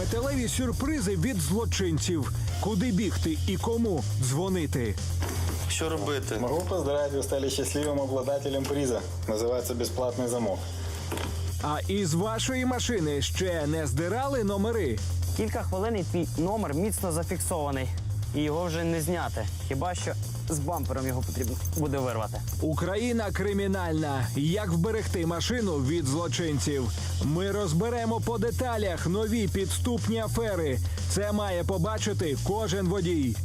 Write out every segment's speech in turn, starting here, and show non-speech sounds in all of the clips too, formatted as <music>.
Металеві сюрпризи від злочинців. Куди бігти і кому дзвонити? Що робити? Могу поздравить, вы стали счастливым обладателем приза. Называется «Бесплатный замок». А із вашої машини ще не здирали номери. Кілька хвилин і твій номер міцно зафіксований. І його вже не зняти. Хіба що з бампером його потрібно буде вирвати. Україна кримінальна. Як вберегти машину від злочинців? Ми розберемо по деталях нові підступні афери. Це має побачити кожен водій.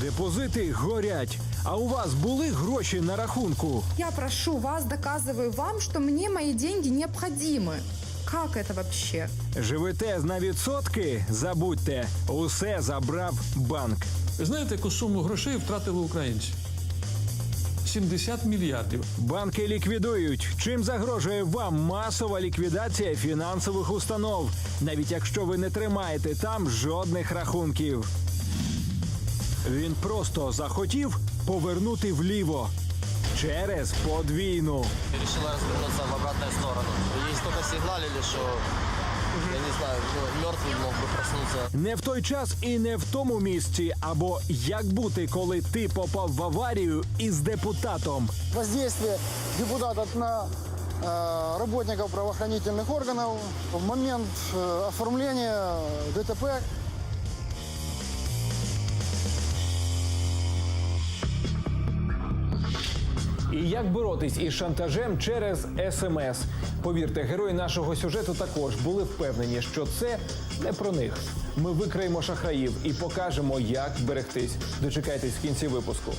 Депозити горять. А у вас були гроші на рахунку? Я прошу вас, доказываю вам, что мне мои деньги необходимы. Как это вообще? Живете на відсотки? Забудьте, усе забрав банк. Знаєте, яку суму грошей втратили українці? 70 мільярдів. Банки ліквідують. Чим загрожує вам масова ліквідація фінансових установ, навіть якщо ви не тримаєте там жодних рахунків. Він просто захотів повернути вліво через подвійну. Решила развернуться в обратную сторону. Ей столько сигналили, что я не знаю, ну, мертвый мог бы проснуться. Не в той час і не в тому місці. Або як бути, коли ти попав в аварію із депутатом. воздействие депутата на э, работников правоохранительных органов в момент э, оформления ДТП І як боротись із шантажем через смс? Повірте, герої нашого сюжету також були впевнені, що це не про них. Ми викриємо шахраїв і покажемо, як берегтись. Дочекайтесь в кінці випуску.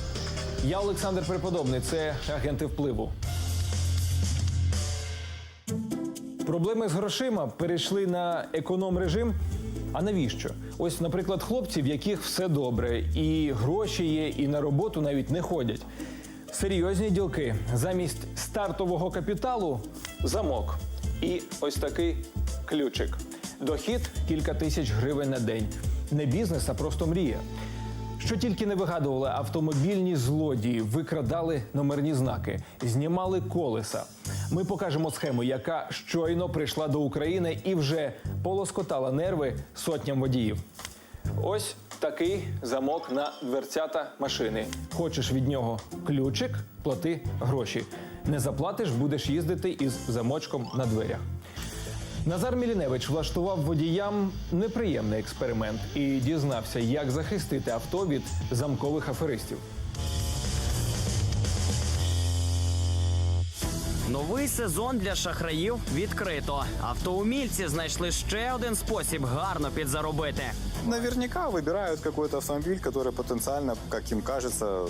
Я Олександр Преподобний, це агенти впливу. Проблеми з грошима перейшли на економ режим. А навіщо? Ось, наприклад, хлопці, в яких все добре, і гроші є, і на роботу навіть не ходять. Серйозні ділки. Замість стартового капіталу замок. І ось такий ключик. Дохід кілька тисяч гривень на день. Не бізнес, а просто мрія. Що тільки не вигадували автомобільні злодії, викрадали номерні знаки, знімали колеса. Ми покажемо схему, яка щойно прийшла до України і вже полоскотала нерви сотням водіїв. Ось такий замок на дверцята машини. Хочеш від нього ключик, плати гроші. Не заплатиш, будеш їздити із замочком на дверях. Назар Міліневич влаштував водіям неприємний експеримент і дізнався, як захистити авто від замкових аферистів. Новий сезон для шахраїв відкрито. Автоумільці знайшли ще один спосіб гарно підзаробити Наверняка выбирают какой-то автомобиль, который потенциально, как им кажется,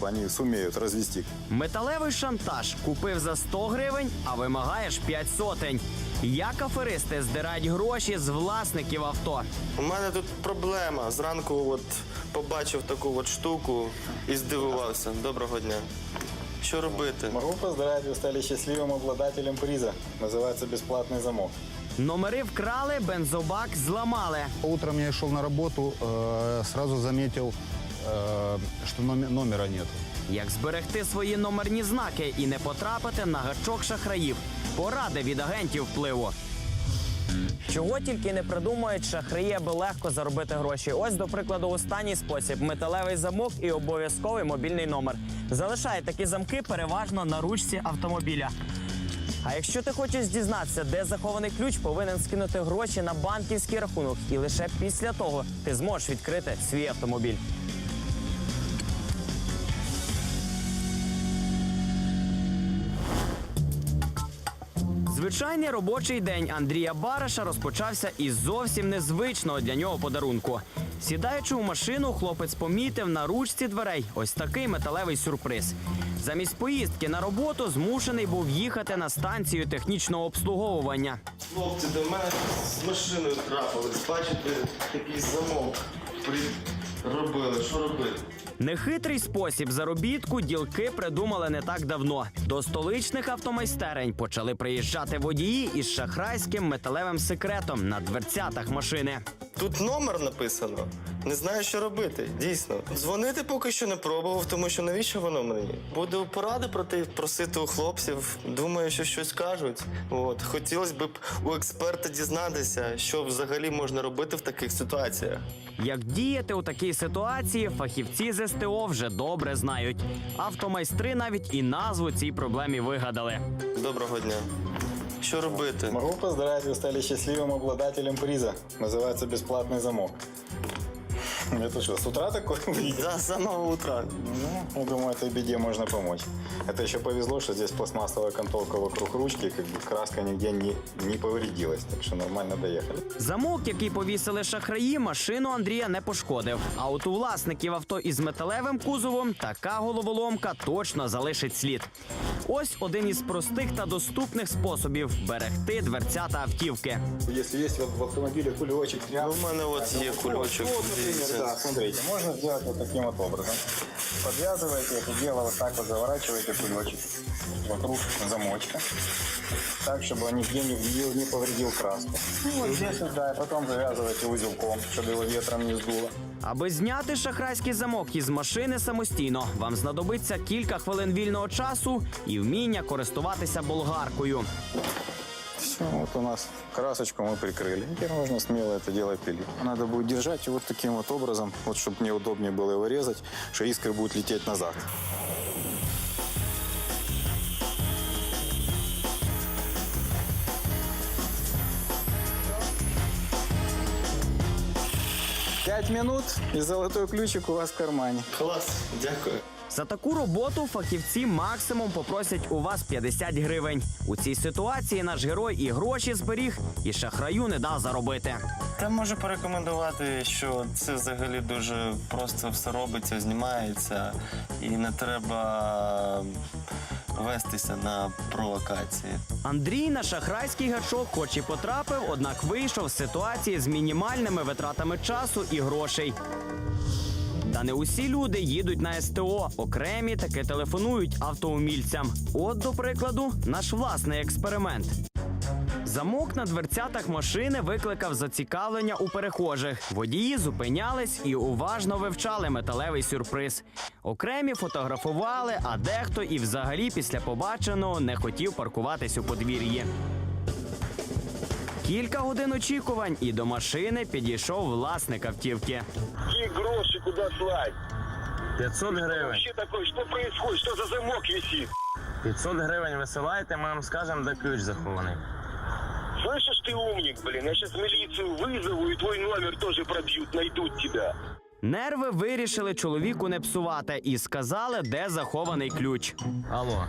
они сумеют развести. Металевий шантаж купив за 100 гривень, а вимагаєш 5 сотень. Як аферисти здирають гроші з власників авто? У мене тут проблема. Зранку от побачив таку от штуку і здивувався. Доброго дня. Що робити? Могу поздравить, вы стали счастливым обладателем приза. Называется «Бесплатный замок». Номери вкрали, бензобак зламали. утром я шел на работу, э, сразу заметил, э, что номе- номера нет. Як зберегти свої номерні знаки і не потрапити на гачок шахраїв? Поради від агентів впливу. Чого тільки не придумають шахраї, аби легко заробити гроші. Ось, до прикладу, останній спосіб: металевий замок і обов'язковий мобільний номер. Залишають такі замки переважно на ручці автомобіля. А якщо ти хочеш дізнатися, де захований ключ, повинен скинути гроші на банківський рахунок, і лише після того ти зможеш відкрити свій автомобіль. Звичайний робочий день Андрія Бараша розпочався із зовсім незвичного для нього подарунку. Сідаючи у машину, хлопець помітив на ручці дверей ось такий металевий сюрприз. Замість поїздки на роботу змушений був їхати на станцію технічного обслуговування. Хлопці, до мене з машиною трапились. Бачите, такий замок робили. Що робити? Нехитрий спосіб заробітку ділки придумали не так давно. До столичних автомайстерень почали приїжджати водії із шахрайським металевим секретом на дверцятах машини. Тут номер написано. Не знаю, що робити. Дійсно. Дзвонити поки що не пробував, тому що навіщо воно мені? Буду поради проти просити у хлопців. Думаю, що щось кажуть. От хотілося б у експерта дізнатися, що взагалі можна робити в таких ситуаціях. Як діяти у такій ситуації, фахівці з СТО вже добре знають. Автомайстри навіть і назву цій проблемі вигадали. Доброго дня. Що робити? Могу поздравить, вы стали счастливым обладателем приза. Называется «Бесплатный замок». <laughs> Это что, с утра такое <laughs> видите? Да, з самого утра. Ну, я думаю, этой беде можно помочь. Это еще повезло, что здесь пластмассовая контолка вокруг ручки, как бы краска нигде не, не повредилась, так что нормально доехали. Замок, який повісили шахраї, машину Андрія не пошкодив. А от у власників авто із металевим кузовом така головоломка точно залишить слід. Ось один із простих та доступних способів берегти дверцята автівки. Если есть вот в автомобиле кулечек, У мене от є кульочок. Вот, например, Дивіться. да, смотрите, можно сделать вот таким вот образом. Подвязываете это дело вот так вот, заворачиваете кулечек вокруг замочка, так, чтобы он нигде не, вбил, не повредил краску. Ну, вот здесь вот, да, и потом завязываете узелком, чтобы его ветром не сдуло. Аби зняти шахрайський замок із машини самостійно, вам знадобиться кілька хвилин вільного часу і вміння користуватися болгаркою. Все, вот у нас красочку мы прикрыли. Теперь можно смело это дело пилить. Надо будет держать вот таким вот образом, вот чтобы мне удобнее было его резать, что искра будет лететь назад. Минут, и золотой ключик у вас в кармане. Клас, дякую. За таку роботу фахівці максимум попросять у вас 50 гривень. У цій ситуації наш герой і гроші зберіг, і шахраю не дав заробити. Та можу порекомендувати, що це взагалі дуже просто все робиться, знімається, і не треба вестися на провокації. Андрій на шахрайський гачок, хоч і потрапив, однак вийшов з ситуації з мінімальними витратами часу і грошей. Та не усі люди їдуть на СТО. Окремі таки телефонують автоумільцям. От, до прикладу, наш власний експеримент. Замок на дверцятах машини викликав зацікавлення у перехожих. Водії зупинялись і уважно вивчали металевий сюрприз. Окремі фотографували, а дехто і взагалі після побаченого не хотів паркуватись у подвір'ї. Кілька годин очікувань, і до машини підійшов власник автівки. Какие гроши куда слать? 500 гривень. Вообще такое, что происходит? Что за замок висит? 500 гривень висилайте, ми вам скажемо, де ключ захований. Слышишь, ты умник, блин. Я сейчас милицию вызову, и твой номер тоже пробьют, найдут тебя. Нерви вирішили чоловіку не псувати і сказали, де захований ключ. Алло.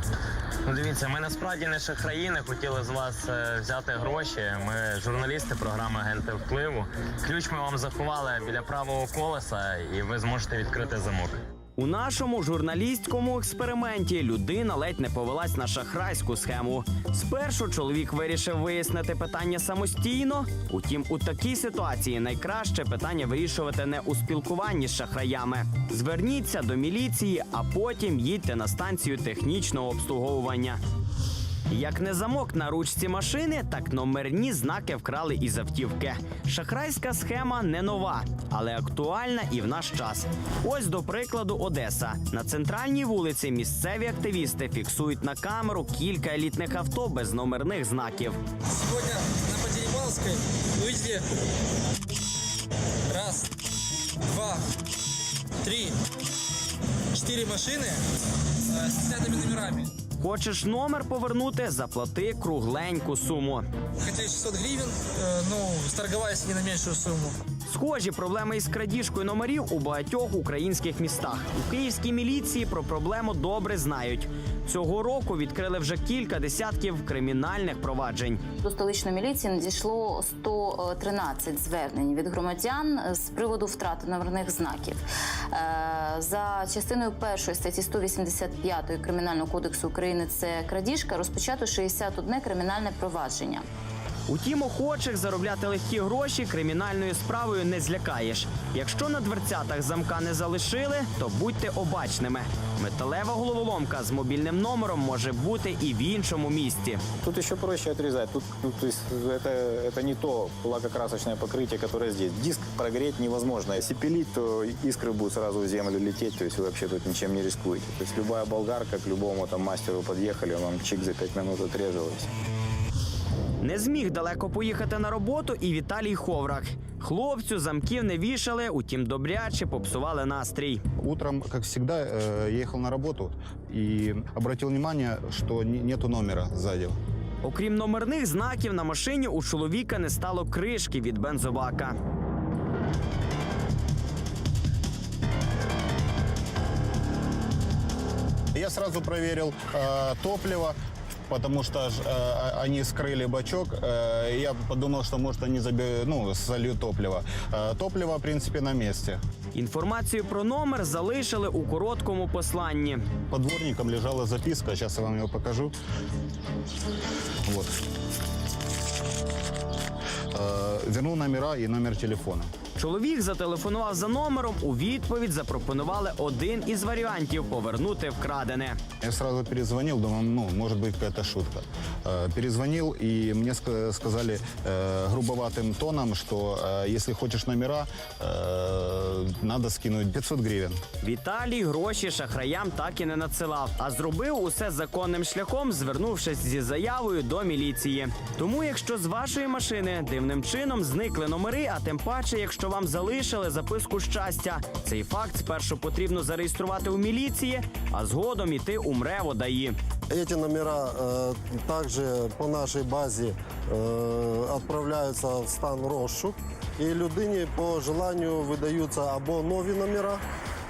Ну дивіться, ми насправді не шахраї, не хотіли з вас е, взяти гроші. Ми журналісти програми Агенти впливу. Ключ ми вам заховали біля правого колеса, і ви зможете відкрити замок. У нашому журналістському експерименті людина ледь не повелась на шахрайську схему. Спершу чоловік вирішив вияснити питання самостійно. Утім, у такій ситуації найкраще питання вирішувати не у спілкуванні з шахраями. Зверніться до міліції, а потім їдьте на станцію технічного обслуговування. Як не замок на ручці машини, так номерні знаки вкрали із автівки. Шахрайська схема не нова, але актуальна і в наш час. Ось до прикладу, Одеса. На центральній вулиці місцеві активісти фіксують на камеру кілька елітних авто без номерних знаків. Сегодня на Подеревалской увидели раз, два, три, четыре машины э, с снятыми номерами. Хочеш номер повернути, заплати кругленьку суму. Хотів 600 гривен, э, ну, сторговались не на меншу сумму. Схожі проблеми із крадіжкою номерів у багатьох українських містах. У київській міліції про проблему добре знають. Цього року відкрили вже кілька десятків кримінальних проваджень. До столичної міліції надійшло 113 звернень від громадян з приводу втрати номерних знаків. Е, За частиною першої статті 185 Кримінального кодексу України це крадіжка. Розпочато 61 кримінальне провадження. Утім, охочих заробляти легкі гроші кримінальною справою не злякаєш. Якщо на дверцятах замка не залишили, то будьте обачними. Металева головоломка з мобільним номером може бути і в іншому місті. Тут еще проще отрезать. Тут, ну, то есть это, это не то лакокрасочное покрытие, которое здесь. Диск прогреть невозможно. Если пилить, то искры будут сразу в землю лететь, то есть вы вообще тут ничем не рискуете. То есть любая болгарка, к любому там мастеру подъехали, он вам чик за 5 минут отрезал. и всё. Не зміг далеко поїхати на роботу і Віталій Ховрак. Хлопцю замків не вішали, утім добряче попсували настрій. Утром, как всегда, э, ехал на работу и обратил внимание, что не- нету номера сзади. Окрім номерних знаків на машині, у чоловіка не стало кришки від бензобака. Я сразу проверил э, топливо, потому что ж, э, они скрыли бачок. Э, и я подумал, что может они заби- ну, сольют топливо. Э, топливо, в принципе, на месте. Інформацію про номер залишили у короткому посланні. Под дворником лежала записка, сейчас я вам ее покажу. Вот. Э, верну номера и номер телефона. Чоловік зателефонував за номером. У відповідь запропонували один із варіантів повернути вкрадене. Я сразу перезвонил, думаю, ну, может быть, какая-то шутка. Э, перезвонил, и мне ска- сказали э, грубоватым тоном, что э, если хочешь номера, э, надо скинуть 500 гривен. Віталій гроші шахраям так і не надсилав, а зробив усе законним шляхом, звернувшись зі заявою до міліції. Тому, якщо з вашої машини дивним чином зникли номери, а тим паче, якщо вам залишили записку щастя, цей факт спершу потрібно зареєструвати у міліції, а згодом іти у МРЕВО ДАІ. Эти номера э, также по нашей базе э, отправляются в стан розшук. І людині по желанню видаються або нові номера,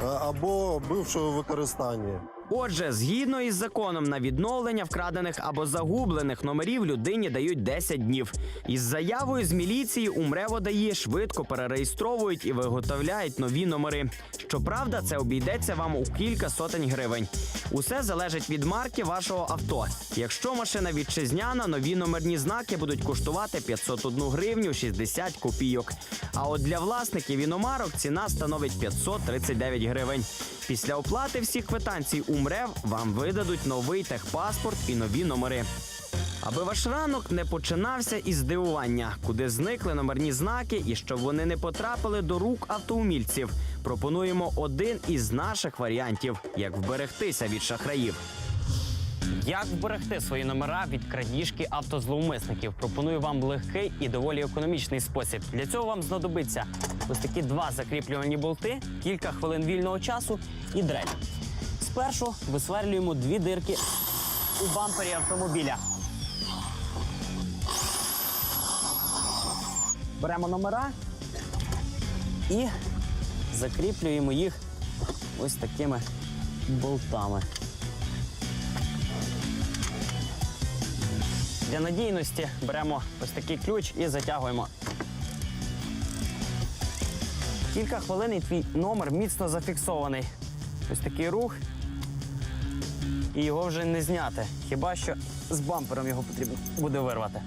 е, або бившого використання. Отже, згідно із законом на відновлення вкрадених або загублених номерів людині дають 10 днів. Із заявою з міліції УМРЕВО дає швидко перереєстровують і виготовляють нові номери. Щоправда, це обійдеться вам у кілька сотень гривень. Усе залежить від марки вашого авто. Якщо машина вітчизняна, нові номерні знаки будуть коштувати 501 гривню 60 копійок. А от для власників іномарок ціна становить 539 гривень. Після оплати всіх квитанцій УМРЕВ вам видадуть новий техпаспорт і нові номери. Аби ваш ранок не починався із здивування, куди зникли номерні знаки і щоб вони не потрапили до рук автоумільців. Пропонуємо один із наших варіантів, як вберегтися від шахраїв. Як вберегти свої номера від крадіжки автозловмисників? Пропоную вам легкий і доволі економічний спосіб. Для цього вам знадобиться ось такі два закріплювальні болти, кілька хвилин вільного часу і дрель. Спершу висверлюємо дві дирки у бампері автомобіля. Беремо номера і закріплюємо їх ось такими болтами. Для надійності беремо ось такий ключ і затягуємо. Кілька хвилин і твій номер міцно зафіксований. Ось такий рух. І його вже не зняти. Хіба що з бампером його потрібно буде вирвати.